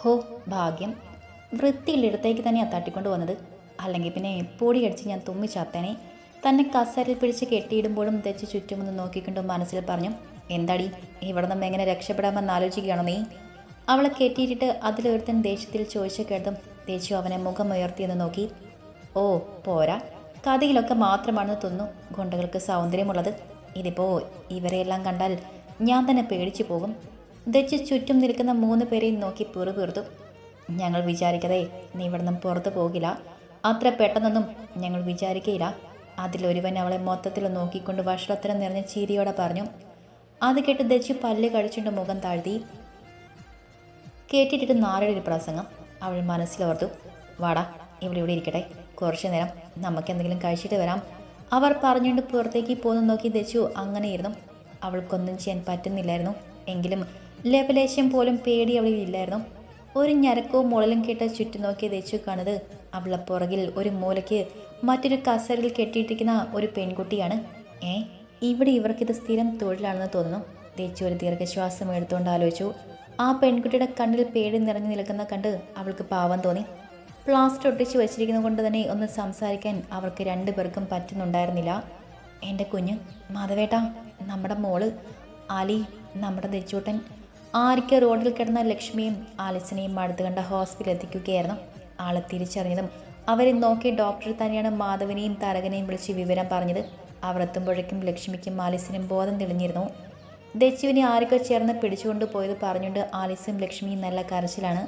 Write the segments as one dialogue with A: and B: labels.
A: ഹോ ഭാഗ്യം. വൃത്തിയുള്ളിടത്തേക്ക് തന്നെയാണ് തട്ടിക്കൊണ്ട് വന്നത്. അല്ലെങ്കിൽ പിന്നെ പൊടി അടിച്ച് ഞാൻ തുമ്മി ചാത്തേനെ. തന്നെ കസേരയിൽ പിടിച്ച് കെട്ടിയിടുമ്പോഴും തെച്ച് ചുറ്റുമൊന്ന് നോക്കിക്കൊണ്ട് മനസ്സിൽ പറഞ്ഞു എന്താടി ഇവിടെ നമ്മൾ എങ്ങനെ രക്ഷപ്പെടാമെന്ന് ആലോചിക്കുകയാണോ നീ? അവളെ കെട്ടിയിട്ടിട്ട് അതിലൊരുത്തൻ ദേഷ്യത്തിൽ ചോദിച്ചു കേട്ടതും തേച്ചു അവനെ മുഖം ഉയർത്തിയെന്ന് നോക്കി. ഓ പോരാ. കഥയിലൊക്കെ മാത്രമാണെന്ന് തോന്നുന്നു ഗുണ്ടകൾക്ക് സൗന്ദര്യമുള്ളത്. ഇതിപ്പോ ഇവരെയെല്ലാം കണ്ടാൽ ഞാൻ തന്നെ പേടിച്ചു പോകും. ദച്ച് ചുറ്റും നിൽക്കുന്ന മൂന്ന് പേരെയും നോക്കി പിറുപീർത്തു ഞങ്ങൾ വിചാരിക്കതേ നീ ഇവിടെ നിന്നും പുറത്തു പോകില്ല. അത്ര പെട്ടെന്നൊന്നും ഞങ്ങൾ വിചാരിക്കയില്ല. അതിലൊരുവൻ അവളെ മൊത്തത്തിൽ നോക്കിക്കൊണ്ട് വഷളത്തരം നിറഞ്ഞ ചീരിയോടെ പറഞ്ഞു. അത് കേട്ട് ദച്ച് പല്ല് കഴിച്ചുകൊണ്ട് മുഖം താഴ്ത്തി. കേട്ടിട്ടിട്ട് നാരുടെ ഒരു പ്രസംഗം. അവൾ മനസ്സിലോർത്തു. വാടാ ഇവിടെ ഇവിടെ ഇരിക്കട്ടെ. കുറച്ചു നേരം നമുക്ക് എന്തെങ്കിലും കഴിച്ചിട്ട് വരാം. അവർ പറഞ്ഞുകൊണ്ട് പുറത്തേക്ക് പോകുന്നു നോക്കി ദച്ചു അങ്ങനെയിരുന്നു. അവൾക്കൊന്നും ചെയ്യാൻ പറ്റുന്നില്ലായിരുന്നു. എങ്കിലും ലേപലേശം പോലും പേടി അവളിൽ ഇല്ലായിരുന്നു. ഒരു ഞരക്കവും മുളലും കേട്ട് ചുറ്റും നോക്കി ദച്ചു കാണുന്നത് അവളെ പുറകിൽ ഒരു മൂലയ്ക്ക് മറ്റൊരു കസറിൽ കെട്ടിയിട്ടിരിക്കുന്ന ഒരു പെൺകുട്ടിയാണ്. ഏ ഇവിടെ ഇവർക്കിത് സ്ഥിരം തൊഴിലാണെന്ന് തോന്നുന്നു. തേച്ചു ഒരു ദീർഘശ്വാസം എടുത്തുകൊണ്ട് ആലോചിച്ചു. ആ പെൺകുട്ടിയുടെ കണ്ണിൽ പേടി നിറഞ്ഞു നിൽക്കുന്ന കണ്ട് അവൾക്ക് പാവം തോന്നി. പ്ലാസ്റ്റർ ഒട്ടിച്ച് വെച്ചിരിക്കുന്നത് കൊണ്ട് തന്നെ ഒന്ന് സംസാരിക്കാൻ അവർക്ക് രണ്ടു പേർക്കും പറ്റുന്നുണ്ടായിരുന്നില്ല. എന്റെ കുഞ്ഞ് മാധവേട്ട നമ്മുടെ മോൾ അലി നമ്മുടെ ദച്ചൂട്ടൻ ആരിക്ക് റോഡിൽ കിടന്ന ലക്ഷ്മിയും ആലിസിനെയും അടുത്ത് കണ്ട ഹോസ്പിറ്റലിൽ എത്തിക്കുകയായിരുന്നു ആളെ തിരിച്ചറിഞ്ഞതും അവരെ നോക്കി ഡോക്ടർ തന്നെയാണ് മാധവനെയും തരകനെയും വിളിച്ച് വിവരം പറഞ്ഞത്. അവർ എത്തുമ്പോഴേക്കും ലക്ഷ്മിക്കും ആലിസിനും ബോധം തെളിഞ്ഞിരുന്നു. ദച്ചുവിനെ ആരൊക്കെ ചേർന്ന് പിടിച്ചുകൊണ്ട് പോയത് പറഞ്ഞുകൊണ്ട് ആലിസും ലക്ഷ്മിയും നല്ല കരച്ചിലാണ്.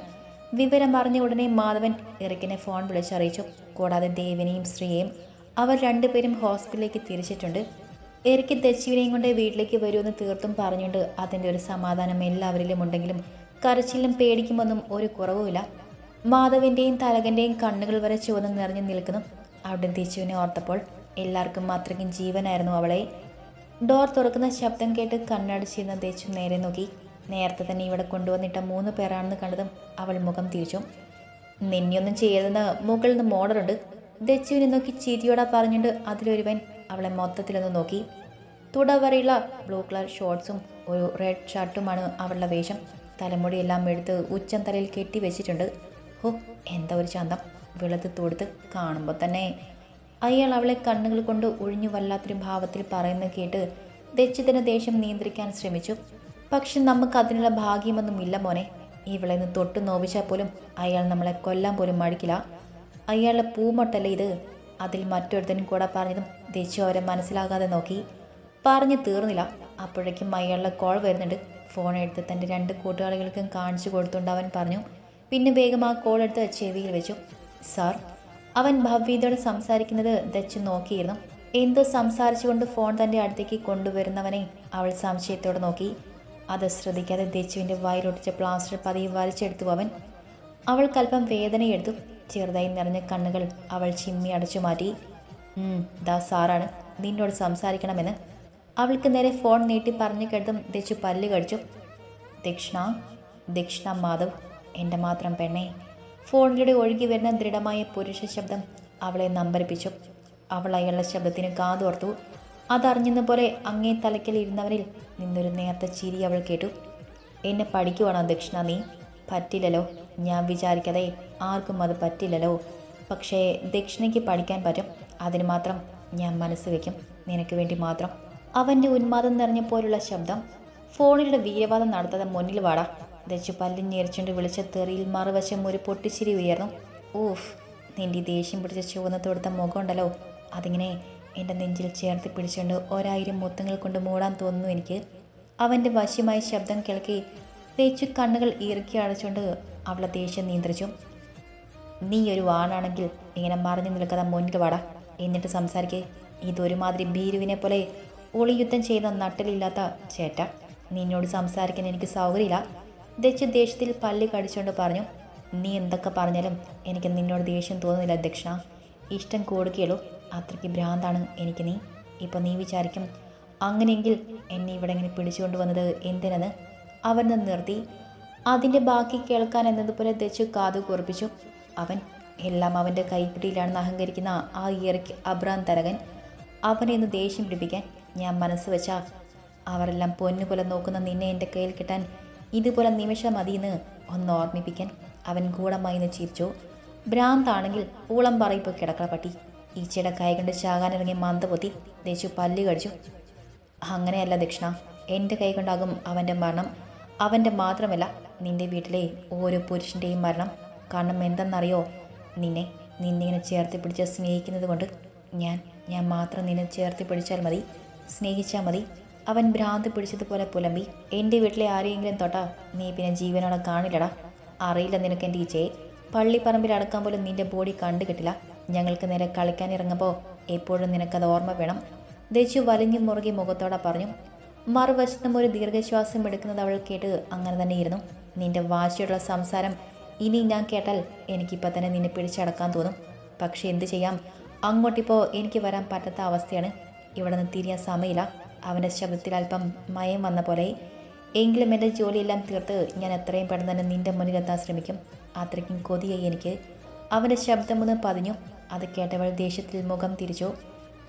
A: വിവരം അറിഞ്ഞ ഉടനെ മാധവൻ ഇറക്കിനെ ഫോൺ വിളിച്ചറിയിച്ചു. കൂടാതെ ദേവിനെയും ശ്രീയെയും അവർ രണ്ടുപേരും ഹോസ്പിറ്റലിലേക്ക് തിരിച്ചിട്ടുണ്ട്. എറിക്ക് തെച്ചുവിനെയും കൊണ്ട് വീട്ടിലേക്ക് വരുമെന്ന് തീർത്തും പറഞ്ഞുകൊണ്ട് അതിന്റെ ഒരു സമാധാനം എല്ലാവരിലും ഉണ്ടെങ്കിലും കരച്ചിലും പേടിക്കുമൊന്നും ഒരു കുറവുമില്ല. മാധവിന്റെയും തലകന്റെയും കണ്ണുകൾ വരെ ചുവന്ന് നിറഞ്ഞു നിൽക്കുന്നു. അവിടെ തെച്ചുവിനെ ഓർത്തപ്പോൾ എല്ലാവർക്കും അത്രയ്ക്കും ജീവനായിരുന്നു അവളെ. ഡോർ തുറക്കുന്ന ശബ്ദം കേട്ട് കണ്ണടച്ചിരുന്ന ദേച്ചു നേരെ നോക്കി. നേരത്തെ തന്നെ ഇവിടെ കൊണ്ടുവന്നിട്ട മൂന്ന് പേരാണെന്ന് കണ്ടതും അവൾ മുഖം തിരിച്ചു. നിന്നെയൊന്നും ചെയ്യരുതെന്ന് മുകളിൽ നിന്ന് മോഡറുണ്ട്. ദച്ചുവിനെ നോക്കി ചിരിയോടെ പറഞ്ഞിട്ട് അതിലൊരുവൻ അവളെ മൊത്തത്തിലൊന്ന് നോക്കി. തുടവരെയുള്ള ബ്ലൂ കളർ ഷോർട്സും ഒരു റെഡ് ഷർട്ടുമാണ് അവളുടെ വേഷം. തലമുടിയെല്ലാം എടുത്ത് ഉച്ചം തലയിൽ കെട്ടി വെച്ചിട്ടുണ്ട്. ഹോ എന്താ ഒരു ചന്തം. വെളുത്ത് തൊടുത്ത് കാണുമ്പോൾ തന്നെ അയാൾ അവളെ കണ്ണുകൾ കൊണ്ട് ഒഴിഞ്ഞു വല്ലാത്തൊരു ഭാവത്തിൽ പറയുന്നത് കേട്ട് ദക്ഷിതന് ദേഷ്യം നിയന്ത്രിക്കാൻ ശ്രമിച്ചു. പക്ഷെ നമുക്ക് അതിനുള്ള ഭാഗ്യമൊന്നുമില്ല മോനെ. ഇവളെ നിന്ന് തൊട്ട് നോവിച്ചാൽ പോലും അയാൾ നമ്മളെ കൊല്ലാൻ പോലും മടിക്കില്ല. അയാളുടെ പൂമൊട്ടല്ലേ ഇത്? അതിൽ മറ്റൊരുത്തൻ കൂടെ പറഞ്ഞതും അവരെ മനസ്സിലാകാതെ നോക്കി. പറഞ്ഞു തീർന്നില്ല. അപ്പോഴേക്കും അയാളുടെ കോൾ വരുന്നുണ്ട്. ഫോൺ എടുത്ത് തന്റെ രണ്ട് കൂട്ടുകാരികൾക്കും കാണിച്ചു കൊടുത്തുകൊണ്ട് അവൻ പറഞ്ഞു പിന്നെ വേഗം ആ കോൾ എടുത്ത് ചെവിയിൽ വെച്ചു. സാർ അവൻ ഭവ്യതയോട് സംസാരിക്കുന്നത് ദച്ചു നോക്കിയിരുന്നു. എന്തോ സംസാരിച്ചുകൊണ്ട് ഫോൺ തന്റെ അടുത്തേക്ക് കൊണ്ടുവരുന്നവനെ അവൾ സംശയത്തോടെ നോക്കി. അത് ശ്രദ്ധിക്കാതെ ദച്ചുവിന്റെ വായിലൊട്ടിച്ച പ്ലാസ്റ്റർ പതിയെ വലിച്ചെടുത്തു അവൻ. അവൾക്കല്പം വേദനയെടുത്തു. ചെറുതായി നിറഞ്ഞ കണ്ണുകൾ അവൾ ചിമ്മി അടച്ചു മാറ്റി "ഉം, ദാ സാറാണ്. നിന്നോട് സംസാരിക്കണമെന്ന്. അവൾക്ക് നേരെ ഫോൺ നീട്ടി പറഞ്ഞു കേട്ടതും ദച്ചു പല്ല് കടിച്ചു. ദക്ഷിണ ദക്ഷിണ മാധവ് എന്റെ മാത്രം പെണ്ണെ. ഫോണിലൂടെ ഒഴുകി വരുന്ന ദൃഢമായ പുരുഷ ശബ്ദം അവളെ നമ്പരിപ്പിച്ചു. അവൾ അയാളുടെ ശബ്ദത്തിന് കാതോർത്തു. അതറിഞ്ഞെന്ന പോലെ അങ്ങേ തലയ്ക്കൽ ഇരുന്നവരിൽ നിന്നൊരു നേർത്ത ചിരി അവൾ കേട്ടു. എന്നെ പഠിക്കുവാണോ ദക്ഷിണ നീ? പറ്റില്ലല്ലോ. ഞാൻ വിചാരിക്കാതെ ആർക്കും അത് പറ്റില്ലല്ലോ. പക്ഷേ ദക്ഷിണയ്ക്ക് പഠിക്കാൻ പറ്റും. അതിന് മാത്രം ഞാൻ മനസ്സ് വയ്ക്കും നിനക്ക് വേണ്ടി മാത്രം. അവന്റെ ഉന്മാദം നിറഞ്ഞ പോലുള്ള ശബ്ദം. ഫോണിലൂടെ വീരവാദം നടത്താതെ മുന്നിൽ വാടാ. ദച്ചു പല്ലും ഞെരിച്ചുകൊണ്ട് വിളിച്ച തെറിയിൽ മറുവശം ഒരു പൊട്ടിച്ചിരി ഉയർന്നു. ഊഫ് നിന്റെ ദേഷ്യം പിടിച്ച ചുവന്ന തൊടുത്ത മുഖമുണ്ടല്ലോ അതിങ്ങനെ എന്റെ നെഞ്ചിൽ ചേർത്ത് പിടിച്ചുകൊണ്ട് ഒരായിരം മുത്തങ്ങൾ കൊണ്ട് മൂടാൻ തോന്നുന്നു എനിക്ക്. അവന്റെ വശ്യമായ ശബ്ദം കേൾക്കി തേച്ചു കണ്ണുകൾ ഇറുക്കി അടച്ചുകൊണ്ട് അവളെ ദേഷ്യം നിയന്ത്രിച്ചു. നീ ഒരു വാണാണെങ്കിൽ ഇങ്ങനെ മറിഞ്ഞു നിൽക്കാതെ മുന്നിൽ വാടാ. എന്നിട്ട് സംസാരിക്കേ. ഇതൊരുമാതിരി ഭീരുവിനെ പോലെ ഒളിയുദ്ധം ചെയ്ത നട്ടലില്ലാത്ത ചേട്ട. നിന്നോട് സംസാരിക്കാൻ എനിക്ക് സൗകര്യമില്ല. ദക്ഷ ദേഷ്യത്തിൽ പല്ല് കടിച്ചുകൊണ്ട് പറഞ്ഞു നീ എന്തൊക്കെ പറഞ്ഞാലും എനിക്ക് നിന്നോട് ദേഷ്യം തോന്നുന്നില്ല ദക്ഷിണ. ഇഷ്ടം കൂടുകയുള്ളൂ. അത്രയ്ക്ക് ഭ്രാന്താണ് എനിക്ക് നീ. ഇപ്പം നീ വിചാരിക്കും അങ്ങനെയെങ്കിൽ എന്നെ ഇവിടെ ഇങ്ങനെ പിടിച്ചുകൊണ്ട് വന്നത് എന്തിനെന്ന്. അവൻ നിർത്തി. അതിന്റെ ബാക്കി കേൾക്കാൻ എന്നതുപോലെ ദച്ചു കാതു കുറിപ്പിച്ചു. അവൻ എല്ലാം അവന്റെ കൈപ്പിടിയിലാണെന്ന് അഹങ്കരിക്കുന്ന ആ ഇയറിക്ക് അബ്രാൻ തരകൻ അവനെ ഒന്ന് ദേഷ്യം പിടിപ്പിക്കാൻ ഞാൻ മനസ്സ് വെച്ചാൽ അവരെല്ലാം പൊന്നുപോലെ നോക്കുന്ന നിന്നെ എന്റെ കയ്യിൽ കിട്ടാൻ ഇതുപോലെ നിമിഷം മതിയെന്ന് ഒന്ന് ഓർമ്മിപ്പിക്കാൻ അവൻ ഗൂഢമായി നിന്ന് ചിരിച്ചു. ഭ്രാന്താണെങ്കിൽ ഊളം പറയിപ്പോൾ കിടക്കള പട്ടി. ഈച്ചയുടെ കൈ കൊണ്ട് ചാകാനിറങ്ങി മന്ദപൊത്തി ദേശു പല്ല് കടിച്ചു. അങ്ങനെയല്ല ദക്ഷിണ എന്റെ കൈ കൊണ്ടാകും അവന്റെ മരണം. അവന്റെ മാത്രമല്ല നിന്റെ വീട്ടിലെ ഓരോ പുരുഷന്റെയും മരണം. കാരണം എന്തെന്നറിയോ? നിന്നെ നിന്നിങ്ങനെ ചേർത്ത് പിടിച്ച് സ്നേഹിക്കുന്നത് കൊണ്ട് ഞാൻ ഞാൻ മാത്രം നിന്നെ ചേർത്ത് പിടിച്ചാൽ മതി സ്നേഹിച്ചാൽ മതി. അവൻ ഭ്രാന്ത് പിടിച്ചതുപോലെ പുലമ്പി എന്റെ വീട്ടിലെ ആരെയെങ്കിലും തൊട്ടാ നീ പിന്നെ ജീവനോടെ കാണില്ലടാ. അറിയില്ല നിനക്ക് എന്റെ ഈച്ചയെ. പള്ളിപ്പറമ്പിൽ അടക്കാൻ പോലും നിന്റെ ബോഡി കണ്ടു കിട്ടില്ല ഞങ്ങൾക്ക് നേരെ കളിക്കാൻ ഇറങ്ങുമ്പോൾ എപ്പോഴും നിനക്കത് ഓർമ്മ വേണം. ദച്ചു വലിഞ്ഞു മുറുകി മുഖത്തോടെ പറഞ്ഞു മറുവശത്തും ഒരു ദീർഘശ്വാസം എടുക്കുന്നത് അവൾ കേട്ട് അങ്ങനെ തന്നെയിരുന്നു. നിന്റെ വാശിയുള്ള സംസാരം ഇനി ഞാൻ കേട്ടാൽ എനിക്കിപ്പോൾ തന്നെ നിന്നെ പിടിച്ചടക്കാൻ തോന്നും. പക്ഷെ എന്തു ചെയ്യാം? അങ്ങോട്ടിപ്പോൾ എനിക്ക് വരാൻ പറ്റാത്ത അവസ്ഥയാണ്. ഇവിടെ നിന്ന് തിരിയാൻ സമയമില്ല. അവന്റെ ശബ്ദത്തിൽ അല്പം മയം വന്ന പോലെ. എങ്കിലും എന്റെ ജോലിയെല്ലാം തീർത്ത് ഞാൻ എത്രയും പെട്ടെന്ന് തന്നെ നിന്റെ മുന്നിലെത്താൻ ശ്രമിക്കും. അത്രയ്ക്കും കൊതിയായി എനിക്ക്. അവന്റെ ശബ്ദമൊന്ന് പതിഞ്ഞു. അത് കേട്ടവൾ ദേഷ്യത്തിൽ മുഖം തിരിച്ചു.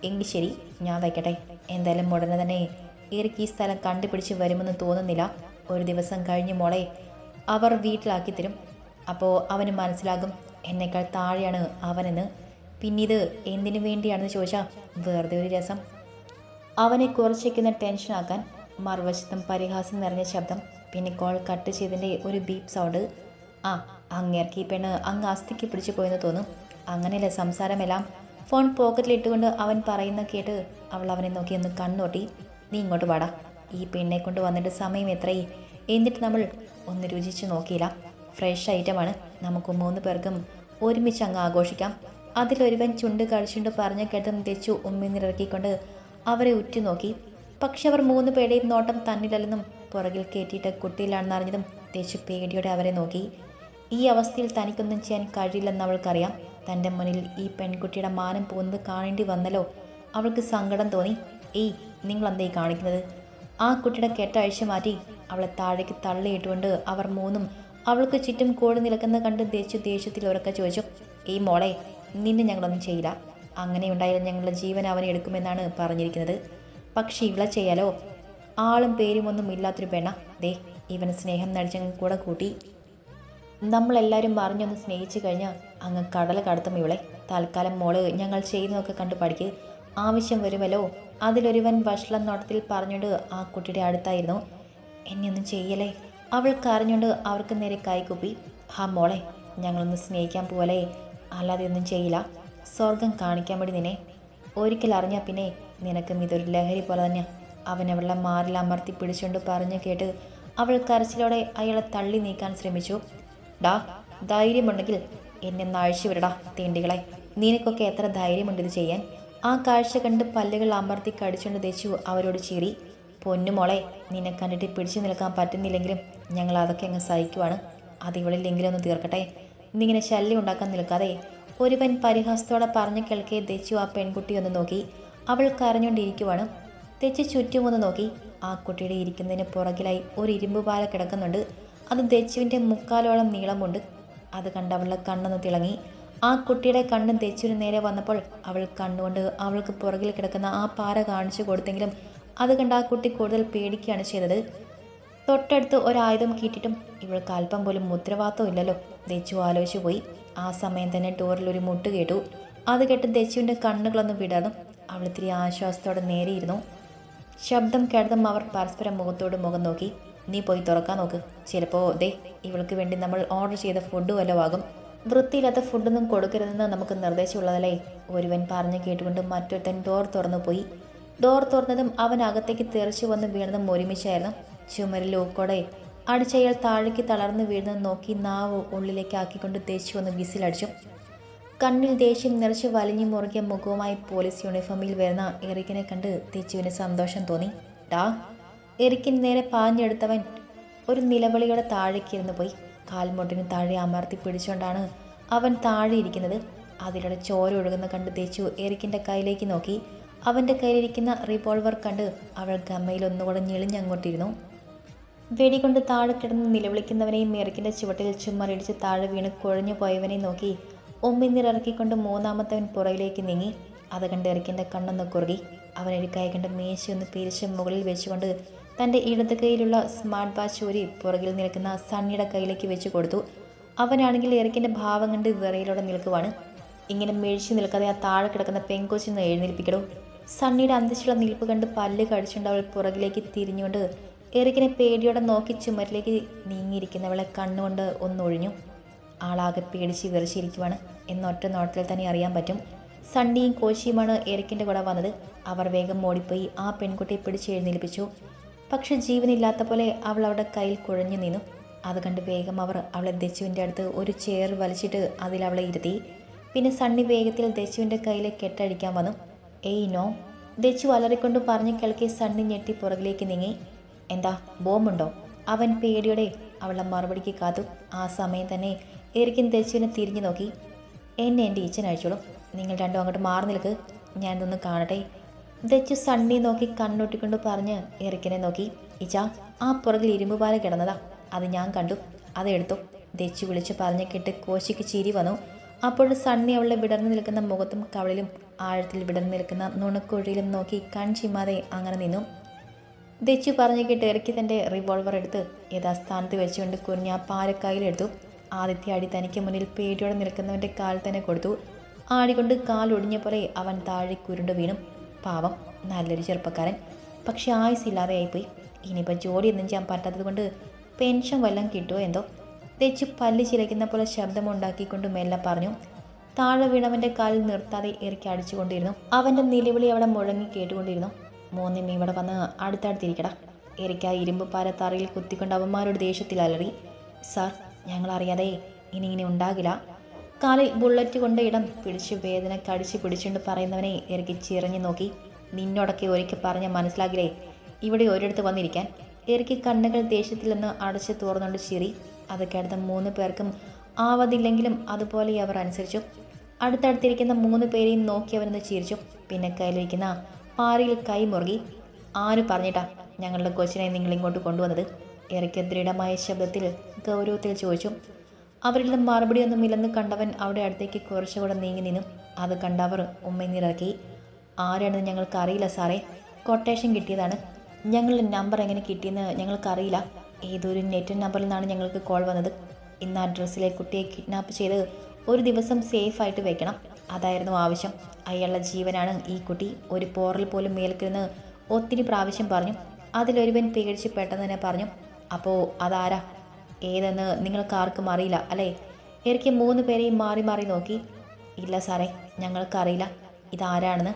A: എങ്കിൽ ശരി ഞാൻ വയ്ക്കട്ടെ. എന്തായാലും ഉടനെ തന്നെ എനിക്ക് ഈ സ്ഥലം കണ്ടുപിടിച്ച് വരുമെന്ന് തോന്നുന്നില്ല. ഒരു ദിവസം കഴിഞ്ഞ് മോളെ അവർ വീട്ടിലാക്കി തരും. അപ്പോൾ അവന് മനസ്സിലാകും എന്നേക്കാൾ താഴെയാണ് അവനെന്ന്. പിന്നീട് എന്തിനു വേണ്ടിയാണെന്ന് ചോദിച്ചാൽ വെറുതെ ഒരു രസം. അവനെ കുറച്ചേക്കുന്ന ടെൻഷനാക്കാൻ മറുവശത്തും പരിഹാസം നിറഞ്ഞ ശബ്ദം പിന്നെ കോൾ കട്ട് ചെയ്തതിന്റെ ഒരു ബീപ് സൗണ്ട്. ആ അങ്ങേർക്ക് ഈ പെണ്ണ് അങ്ങ് അസ്ഥിക്ക് പിടിച്ചു പോയെന്ന് തോന്നും. അങ്ങനെയല്ലേ സംസാരമെല്ലാം? ഫോൺ പോക്കറ്റിലിട്ടുകൊണ്ട് അവൻ പറയുന്ന കേട്ട് അവൾ അവനെ നോക്കി ഒന്ന് കണ്ണോട്ടി നീ ഇങ്ങോട്ട് വാടാ. ഈ പെണ്ണെ കൊണ്ട് വന്നിട്ട് സമയം എത്രയായി? എന്നിട്ട് നമ്മൾ ഒന്ന് രുചിച്ച് നോക്കിയില്ല. ഫ്രഷ് ഐറ്റമാണ് നമുക്ക് മൂന്ന് പേർക്കും ഒരുമിച്ച് അങ്ങ് ആഘോഷിക്കാം. അതിലൊരുവൻ ചുണ്ട് കഴിച്ചുണ്ട് പറഞ്ഞ കേട്ടും തെച്ചു ഉമ്മിന്നിറക്കിക്കൊണ്ട് അവരെ ഉറ്റുനോക്കി പക്ഷെ അവർ മൂന്ന് പേരുടെയും നോട്ടം തന്നിലല്ലെന്നും പുറകിൽ കയറ്റിയിട്ട് കുട്ടിയിലാണെന്ന് അറിഞ്ഞതും തെച്ചു പേടിയോടെ അവരെ നോക്കി. ഈ അവസ്ഥയിൽ തനിക്കൊന്നും ചെയ്യാൻ കഴിയില്ലെന്ന് അവൾക്കറിയാം. തന്റെ മുന്നിൽ ഈ പെൺകുട്ടിയുടെ മാനം പോകുന്നത് കാണേണ്ടി വന്നല്ലോ. അവൾക്ക് സങ്കടം തോന്നി. ഏയ് നിങ്ങൾ എന്തേ കാണിക്കുന്നത്? ആ കുട്ടിയുടെ കെട്ടഴിച്ചു മാറ്റി അവളെ താഴേക്ക് തള്ളിയിട്ടുകൊണ്ട് അവർ മൂന്നും അവൾക്ക് ചുറ്റും കൂടി നിൽക്കുന്ന കണ്ട് ദേശു ദേഷ്യത്തിൽ അവരൊക്കെ ചോദിച്ചു ഈ മോളെ നിന്നെ ഞങ്ങളൊന്നും ചെയ്യില്ല. അങ്ങനെ ഉണ്ടായാലും ഞങ്ങളുടെ ജീവൻ അവനെ എടുക്കുമെന്നാണ് പറഞ്ഞിരിക്കുന്നത്. പക്ഷേ ഇവളെ ചെയ്യാലോ? ആളും പേരും ഒന്നും ഇല്ലാത്തൊരു പെണ്ണ. ദേ ഇവന് സ്നേഹം നടിച്ചങ്ങ് കൂടെ കൂട്ടി. നമ്മളെല്ലാവരും പറഞ്ഞൊന്ന് സ്നേഹിച്ചു കഴിഞ്ഞാൽ അങ്ങ് കടല കടത്തും ഇവളെ. തൽക്കാലം മോൾ ഞങ്ങൾ ചെയ്യുന്നതൊക്കെ കണ്ട് പഠിക്ക്. ആവശ്യം വരുമല്ലോ? അതിലൊരുവൻ വഷളം നോട്ടത്തിൽ പറഞ്ഞുകൊണ്ട് ആ കുട്ടിയുടെ അടുത്തായിരുന്നു. എന്നെ ഒന്നും ചെയ്യലേ അവൾ കരഞ്ഞുകൊണ്ട് അവർക്ക് നേരെ കൈകുപ്പി. ഹാ മോളെ ഞങ്ങളൊന്ന് സ്നേഹിക്കാൻ പോലെ അല്ലാതെ ഒന്നും ചെയ്യില്ല. സ്വർഗം കാണിക്കാൻ വേണ്ടി നിന്നെ. ഒരിക്കൽ അറിഞ്ഞാൽ പിന്നെ നിനക്കും ഇതൊരു ലഹരി പോലെ തന്നെ അവൻ അവളെ മാറിൽ അമർത്തി പിടിച്ചുകൊണ്ട് പറഞ്ഞു കേട്ട് അവൾ കരച്ചിലോടെ അയാളെ തള്ളി നീക്കാൻ ശ്രമിച്ചു. ഡാ ധൈര്യമുണ്ടെങ്കിൽ എന്നെ നാഴ്ച വിടടാ തീണ്ടികളെ. നിനക്കൊക്കെ എത്ര ധൈര്യമുണ്ട് ഇത് ചെയ്യാൻ? ആ കാഴ്ച കണ്ട് പല്ലുകൾ അമർത്തി കടിച്ചുകൊണ്ട് ദേശു അവരോട് ചീറി പൊന്നുമോളെ നിന്നെ കണ്ടിട്ട് പിടിച്ചു നിൽക്കാൻ പറ്റുന്നില്ലെങ്കിലും ഞങ്ങൾ അതൊക്കെ അങ്ങ് സഹിക്കുവാണ്. അത് ഇവളില്ലെങ്കിലും ഒന്ന് തീർക്കട്ടെ. ഇന്നിങ്ങനെ ശല്യം ഉണ്ടാക്കാൻ നിൽക്കാതെ ഒരുവൻ പരിഹാസത്തോടെ പറഞ്ഞു കേൾക്കേ ദച്ചു ആ പെൺകുട്ടി ഒന്ന് നോക്കി. അവൾ കരഞ്ഞുകൊണ്ടിരിക്കുവാണ്. തെച്ച് ചുറ്റുമൊന്ന് നോക്കി. ആ കുട്ടിയുടെ ഇരിക്കുന്നതിന് പുറകിലായി ഒരു ഇരുമ്പ് പാല കിടക്കുന്നുണ്ട്. അത് ദച്ചുവിന്റെ മുക്കാലോളം നീളമുണ്ട്. അത് കണ്ട് അവളുടെ കണ്ണൊന്ന് തിളങ്ങി. ആ കുട്ടിയുടെ കണ്ണും തെച്ചിനു നേരെ വന്നപ്പോൾ അവൾ കണ്ണുകൊണ്ട് അവൾക്ക് പുറകിൽ കിടക്കുന്ന ആ പാറ കാണിച്ചു കൊടുത്തെങ്കിലും അത് കണ്ട് ആ കുട്ടി കൂടുതൽ പേടിക്കുകയാണ് ചെയ്തത്. തൊട്ടടുത്ത് ഒരായുധം കീറ്റിട്ടും ഇവൾക്ക് അല്പം പോലും ഉത്തരവാദിത്വം ഇല്ലല്ലോ. ദച്ചു ആലോചിച്ചു പോയി. ആ സമയം തന്നെ ടൂറിൽ ഒരു മുട്ട് കേട്ടു. അത് കേട്ട് ദച്ചുവിന്റെ കണ്ണുകളൊന്നും വിടാതെ അവൾ ഇത്തിരി ആശ്വാസത്തോടെ നേരെയിരുന്നു ശബ്ദം കേട്ടതും അവർ പരസ്പരം മുഖത്തോട് മുഖം നോക്കി. നീ പോയി തുറക്കാൻ നോക്ക്. ചിലപ്പോൾ ദേ ഇവൾക്ക് വേണ്ടി നമ്മൾ ഓർഡർ ചെയ്ത ഫുഡ് വല്ലതും ആകും. വൃത്തിയില്ലാത്ത ഫുഡൊന്നും കൊടുക്കരുതെന്ന് നമുക്ക് നിർദ്ദേശമുള്ളതല്ലേ? ഒരുവൻ പറഞ്ഞു കേട്ടുകൊണ്ട് മറ്റൊരുത്തൻ ഡോർ തുറന്നു പോയി ഡോർ തുറന്നതും അവൻ അകത്തേക്ക് തെറിച്ചു വന്ന് വീണതും ഒരുമിച്ചായിരുന്നു. ചുമരിൽ ഊക്കോടെ അടിച്ചയാൾ താഴേക്ക് തളർന്ന് വീഴുന്നത് നോക്കി നാവ് ഉള്ളിലേക്ക് ആക്കിക്കൊണ്ട് തേച്ചു വന്ന് വിസിലടിച്ചു. കണ്ണിൽ ദേഷ്യം നിറച്ച് വലിഞ്ഞു മുറുകിയ മുഖവുമായി പോലീസ് യൂണിഫോമിൽ വരുന്ന എറിക്കിനെ കണ്ട് തെച്ചുവിന് സന്തോഷം തോന്നി. ഡാ എറിക്കിന് നേരെ പാഞ്ഞെടുത്തവൻ ഒരു നിലവിളിയോടെ താഴേക്കിരുന്ന് പോയി. കാൽമുട്ടിന് താഴെ അമർത്തി പിടിച്ചുകൊണ്ടാണ് അവൻ താഴെ ഇരിക്കുന്നത്. അതിലൂടെ ചോര ഒഴുകുന്ന കണ്ട് തേച്ചു എറിക്കിന്റെ കയ്യിലേക്ക് നോക്കി. അവന്റെ കയ്യിലിരിക്കുന്ന റിവോൾവർ കണ്ട് അവൾ ഗമ്മയിൽ ഒന്നുകൂടെ ഞെളിഞ്ഞങ്ങോട്ടിരുന്നു. വെടികൊണ്ട് താഴെ കിടന്ന് നിലവിളിക്കുന്നവനെയും എറിക്കിന്റെ ചുവട്ടിൽ ചുമറിടിച്ച് താഴെ വീണ് കുഴഞ്ഞു പോയവനെയും നോക്കി. ഒമ്മിന്നിറക്കിക്കൊണ്ട് മൂന്നാമത്തവൻ പുറകിലേക്ക് നീങ്ങി. അത് കണ്ട് എറിക്കിന്റെ കണ്ണൊന്ന് കുറുകി. അവനൊരു കൈ കണ്ട് മേശയൊന്ന് പിരിച്ച് മുകളിൽ വെച്ചുകൊണ്ട് തന്റെ ഇടത് കൈയിലുള്ള സ്മാർട്ട് വാച്ച് ഊരി പുറകിൽ നിൽക്കുന്ന സണ്ണിയുടെ കയ്യിലേക്ക് വെച്ച് കൊടുത്തു. അവനാണെങ്കിൽ എറിക്കിന്റെ ഭാവം കണ്ട് വിറയിലൂടെ നിൽക്കുവാണ്. ഇങ്ങനെ മേഴിച്ചു നിൽക്കാതെ ആ താഴെ കിടക്കുന്ന പെങ്കൊച്ചിന്ന് എഴുന്നേൽപ്പിക്കണം സണ്ണിയുടെ അന്തസ്സുള്ള നിൽപ്പ് കണ്ട് പല്ല് കടിച്ചുകൊണ്ട് അവൾ പുറകിലേക്ക് തിരിഞ്ഞുകൊണ്ട് എറിക്കിനെ പേടിയോടെ നോക്കി ചുമരിലേക്ക് നീങ്ങിയിരിക്കുന്നവളെ കണ്ണുകൊണ്ട് ഒന്നൊഴിഞ്ഞു. ആളാകെ പേടിച്ച് വിറച്ചിരിക്കുവാണ്. എന്നൊറ്റ നോട്ടത്തിൽ തന്നെ അറിയാൻ പറ്റും. സണ്ണിയും കോശിയുമാണ് എറിക്കിന്റെ കൂടെ വന്നത്. അവർ വേഗം ഓടിപ്പോയി ആ പെൺകുട്ടിയെ പിടിച്ച് എഴുന്നേൽപ്പിച്ചു. പക്ഷെ ജീവനില്ലാത്ത പോലെ അവൾ അവളുടെ കയ്യിൽ കുഴഞ്ഞു നിന്നു. അത് കണ്ട് വേഗം അവർ അവളെ ദച്ചുവിന്റെ അടുത്ത് ഒരു ചെയർ വലിച്ചിട്ട് അതിൽ അവളെ ഇരുത്തി. പിന്നെ സണ്ണി വേഗത്തിൽ ദച്ചുവിന്റെ കയ്യിൽ കെട്ടഴിക്കാൻ വന്നു. ഏയ് നോ. ദച്ചു അലറിക്കൊണ്ട് പറഞ്ഞു കേൾക്കി സണ്ണി ഞെട്ടി പുറകിലേക്ക് നീങ്ങി. എന്താ ബോംബുണ്ടോ? അവൻ പേടിയോടെ അവളെ മറുപടിക്ക് കാത്തു. ആ സമയം തന്നെ എരിക്കും ദച്ചുവിനെ തിരിഞ്ഞു നോക്കി. എന്നെ എന്റെ ഈച്ചൻ അഴിച്ചോളൂ നിങ്ങൾ രണ്ടും അങ്ങോട്ട് മാറി നിൽക്ക്. ഞാനിതൊന്ന് കാണട്ടെ. ദച്ചു സണ്ണി നോക്കി കണ്ണൊട്ടിക്കൊണ്ട് പറഞ്ഞ് ഇറക്കിനെ നോക്കി. ഇച്ച ആ പുറകിൽ ഇരുമ്പ് പാല കിടന്നതാ. അത് ഞാൻ കണ്ടു. അത് എടുത്തു. ദച്ചു വിളിച്ചു പറഞ്ഞ് കേട്ട് കോശിക്ക് ചിരി വന്നു. അപ്പോൾ സണ്ണി അവളെ വിടർന്നു നിൽക്കുന്ന മുഖത്തും കവളിലും ആഴത്തിൽ വിടർന്നു നിൽക്കുന്ന നുണക്കുഴിയിലും നോക്കി കൺചിമ്മാതെ അങ്ങനെ നിന്നു. ദച്ചു പറഞ്ഞു കേട്ട് ഇറക്കി തന്റെ റിവോൾവർ എടുത്ത് യഥാസ്ഥാനത്ത് വെച്ചുകൊണ്ട് കുഞ്ഞ പാലക്കായിലെടുത്തു ആദ്യത്തെ അടി തനിക്ക് മുന്നിൽ പേടിയോടെ നിൽക്കുന്നവന്റെ കാൽ തന്നെ കൊടുത്തു. ആടികൊണ്ട് കാൽ ഒടിഞ്ഞ പോലെ അവൻ താഴെ കുരുണ്ടു വീണു. പാവം നല്ലൊരു ചെറുപ്പക്കാരൻ. പക്ഷെ ആയുസില്ലാതെ ആയിപ്പോയി. ഇനിയിപ്പോൾ ജോലിയൊന്നും ചെയ്യാൻ പറ്റാത്തത് കൊണ്ട് പെൻഷൻ വല്ലതും കിട്ടുമോ എന്തോ? തെച്ച് പല്ല് ചിലയ്ക്കുന്ന പോലെ ശബ്ദമുണ്ടാക്കിക്കൊണ്ട് മെല്ലെ പറഞ്ഞു. താഴെ വീണവന്റെ കാലിൽ നിർത്താതെ ഇറക്കി അടിച്ചുകൊണ്ടിരുന്നു. അവന്റെ നിലവിളി അവിടെ മുഴങ്ങി കേട്ടുകൊണ്ടിരുന്നു. മൂന്നും ഇവിടെ വന്ന് അടുത്തടുത്തിരിക്കടാ. എരിക്ക ഇരുമ്പ് പാര തറയിൽ കുത്തിക്കൊണ്ട് അവന്മാരുടെ ദേഷ്യത്തിൽ അലറി സാർ ഞങ്ങളറിയാതെ ഇനി ഇങ്ങനെ ഉണ്ടാകില്ല. കാലിൽ ബുള്ളറ്റ് കൊണ്ട ഇടം പിടിച്ച് വേദന കടിച്ച് പിടിച്ചുകൊണ്ട് പറയുന്നവനെ ഇറക്കി ചിറഞ്ഞു നോക്കി. നിന്നോടൊക്കെ ഒരിക്കൽ പറഞ്ഞ മനസ്സിലാകില്ലേ? ഇവിടെ ഒരിടത്ത് വന്നിരിക്കാൻ. ഇറക്കി കണ്ണുകൾ ദേഷ്യത്തിൽ നിന്ന് അടച്ച് തുറന്നുകൊണ്ട് ചിരി അത് അടുത്ത മൂന്ന് പേർക്കും ആവതില്ലെങ്കിലും അതുപോലെ അവർ അനുസരിച്ചു. അടുത്തടുത്തിരിക്കുന്ന മൂന്ന് പേരെയും നോക്കി അവനൊന്ന് ചിരിച്ചു. പിന്നെ കയ്യിലിരിക്കുന്ന പാറയിൽ കൈ മുറുകി. ആര് പറഞ്ഞിട്ടാ ഞങ്ങളുടെ കൊച്ചിനെ നിങ്ങൾ ഇങ്ങോട്ട് കൊണ്ടുവന്നത്? ഇറക്കി ദൃഢമായ ശബ്ദത്തിൽ ഗൗരവത്തിൽ ചോദിച്ചു. അവരിൽ നിന്ന് മറുപടിയൊന്നുമില്ലെന്ന് കണ്ടവൻ അവിടെ അടുത്തേക്ക് കുറച്ചുകൂടെ നീങ്ങി നിന്നു. അത് കണ്ടവർ ഉമ്മനിറക്കി ആരാണെന്ന് ഞങ്ങൾക്കറിയില്ല സാറേ. കൊട്ടേഷൻ കിട്ടിയതാണ്. ഞങ്ങളുടെ നമ്പർ എങ്ങനെ കിട്ടിയെന്ന് ഞങ്ങൾക്കറിയില്ല. ഏതൊരു നെറ്റ് നമ്പറിൽ നിന്നാണ് ഞങ്ങൾക്ക് കോൾ വന്നത്. ഇന്ന് അഡ്രസ്സിലെ കുട്ടിയെ കിഡ്നാപ്പ് ചെയ്ത് ഒരു ദിവസം സേഫായിട്ട് വെക്കണം. അതായിരുന്നു ആവശ്യം. അയാളുടെ ജീവനാണ് ഈ കുട്ടി. ഒരു പോറൽ പോലും മേൽക്കരുന്ന് ഒത്തിരി പ്രാവശ്യം പറഞ്ഞു. അതിലൊരുവൻ പേടിച്ച് പെട്ടെന്ന് തന്നെ പറഞ്ഞു. അപ്പോൾ അതാരാ? ഏതെന്ന് നിങ്ങൾക്ക് ആർക്കും അറിയില്ല അല്ലേ? എനിക്ക് മൂന്ന് പേരെയും മാറി മാറി നോക്കി. ഇല്ല സാറേ ഞങ്ങൾക്കറിയില്ല. ഇതാരാണെന്ന്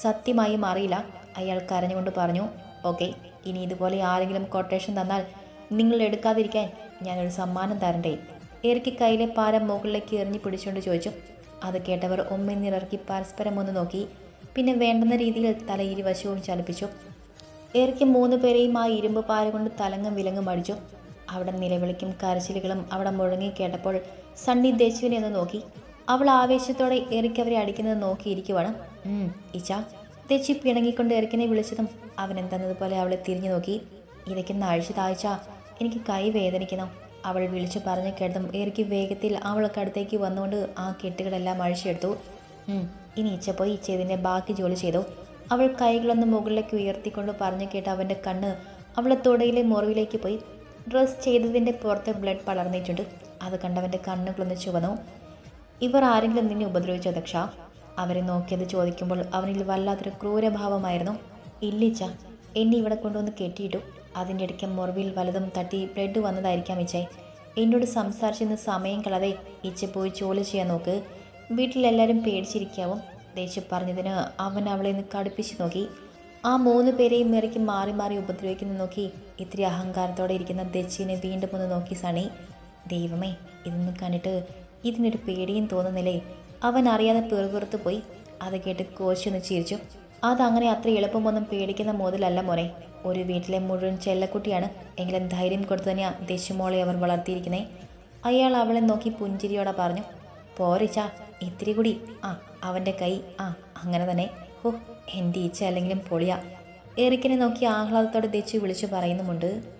A: സത്യമായും അറിയില്ല. അയാൾ കരഞ്ഞുകൊണ്ട് പറഞ്ഞു ഓക്കെ ഇനി ഇതുപോലെ ആരെങ്കിലും കൊട്ടേഷൻ തന്നാൽ നിങ്ങൾ എടുക്കാതിരിക്കാൻ ഞാനൊരു സമ്മാനം തരണ്ടേ? എറിക്ക് കയ്യിലെ പാരം മുകളിലേക്ക് എറിഞ്ഞു പിടിച്ചുകൊണ്ട് ചോദിച്ചു. അത് കേട്ടവർ ഒമ്മിന്നിറക്കി പരസ്പരം ഒന്ന് നോക്കി. പിന്നെ വേണ്ടുന്ന രീതിയിൽ തല ഇരുവശവും ചലിപ്പിച്ചു. എറിക്ക് മൂന്ന് പേരെയും ആ ഇരുമ്പ് പാര കൊണ്ട് തലങ്ങും വിലങ്ങും അടിച്ചു. അവിടെ നിലവിളിക്കും കരച്ചിലുകളും അവിടെ മുഴങ്ങി കേട്ടപ്പോൾ സണ്ണി ദേശുവിനെ ഒന്ന് നോക്കി. അവൾ ആവേശത്തോടെ എറിക്ക് അവരെ അടിക്കുന്നത് നോക്കിയിരിക്കുവാണ്. ഇച്ച തെച്ചി പിണങ്ങിക്കൊണ്ട് എറിക്കിനെ വിളിച്ചതും അവൻ എന്തെന്നതുപോലെ അവളെ തിരിഞ്ഞു നോക്കി. ഇതൊക്കെ നാഴ്ച താഴ്ച എനിക്ക് കൈ വേദനിക്കുന്നു. അവൾ വിളിച്ചു പറഞ്ഞു കേട്ടതും എറിക്ക് വേഗത്തിൽ അടുത്തേക്ക് വന്നുകൊണ്ട് ആ കെട്ടുകളെല്ലാം അഴിച്ചെടുത്തു. ഇനി ഇച്ച പോയി ഇച്ചതിന്റെ ബാക്കി ജോലി ചെയ്തു. അവൾ കൈകളൊന്ന് മുകളിലേക്ക് ഉയർത്തിക്കൊണ്ട് പറഞ്ഞു കേട്ട അവന്റെ കണ്ണ് അവളെ തുടയിലെ മുറിവിലേക്ക് പോയി. ഡ്രസ് ചെയ്തതിന്റെ പുറത്തെ ബ്ലഡ് പടർന്നിട്ടുണ്ട്. അത് കണ്ടവന്റെ കണ്ണുകളൊന്ന് ചുവന്നു. ഇവർ ആരെങ്കിലും നിന്നെ ഉപദ്രവിച്ചോ ദക്ഷ? അവരെ നോക്കിയത് ചോദിക്കുമ്പോൾ അവനിൽ വല്ലാത്തൊരു ക്രൂരഭാവമായിരുന്നു. ഇല്ലിച്ച എന്നെ ഇവിടെ കൊണ്ടുവന്ന് കെട്ടിയിട്ടു. അതിന്റെ ഇടയ്ക്ക് മുറിവിൽ വലതും തട്ടി ബ്ലഡ് വന്നതായിരിക്കാം ഇച്ചേ എന്നോട് സംസാരിച്ചിരുന്ന സമയം കളതെ ഇച്ച പോയി ജോലി ചെയ്യാൻ നോക്ക്. വീട്ടിലെല്ലാവരും പേടിച്ചിരിക്കാവും. ദേശം പറഞ്ഞതിന് അവൻ അവളെ ഒന്ന് കടുപ്പിച്ച് നോക്കി. ആ മൂന്ന് പേരെയും ഇറക്കി മാറി മാറി ഉപദ്രവിക്കുന്ന നോക്കി ഇത്തിരി അഹങ്കാരത്തോടെ ഇരിക്കുന്ന ദച്ചിനെ വീണ്ടും ഒന്ന് നോക്കി സണി ദൈവമേ ഇതൊന്നും കണ്ടിട്ട് ഇതിനൊരു പേടിയും തോന്നുന്നില്ലേ? അവൻ അറിയാതെ പിറുപിറുത്ത് പോയി. അത് കേട്ട് കോശൊന്ന് ചിരിച്ചു. അതങ്ങനെ അത്ര എളുപ്പമൊന്നും പേടിക്കുന്ന മോതിലല്ല മോനെ. ഒരു വീട്ടിലെ മുഴുവൻ ചെല്ലക്കുട്ടിയാണ്. എങ്കിലും ധൈര്യം കൊടുത്തു തന്നെയാ ദശുമോളെ അവർ വളർത്തിയിരിക്കുന്നേ. അയാൾ അവളെ നോക്കി പുഞ്ചിരിയോടെ പറഞ്ഞു പോരിച്ചാ ഇത്തിരി കൂടി. ആ അവന്റെ കൈ ആ അങ്ങനെ തന്നെ. ഹോ എന്റെ ഈച്ച അല്ലെങ്കിലും പൊളിയാ. എറിക്കിനെ നോക്കി ആഹ്ലാദത്തോടെ ദച്ചു വിളിച്ചു പറയുന്നുമുണ്ട്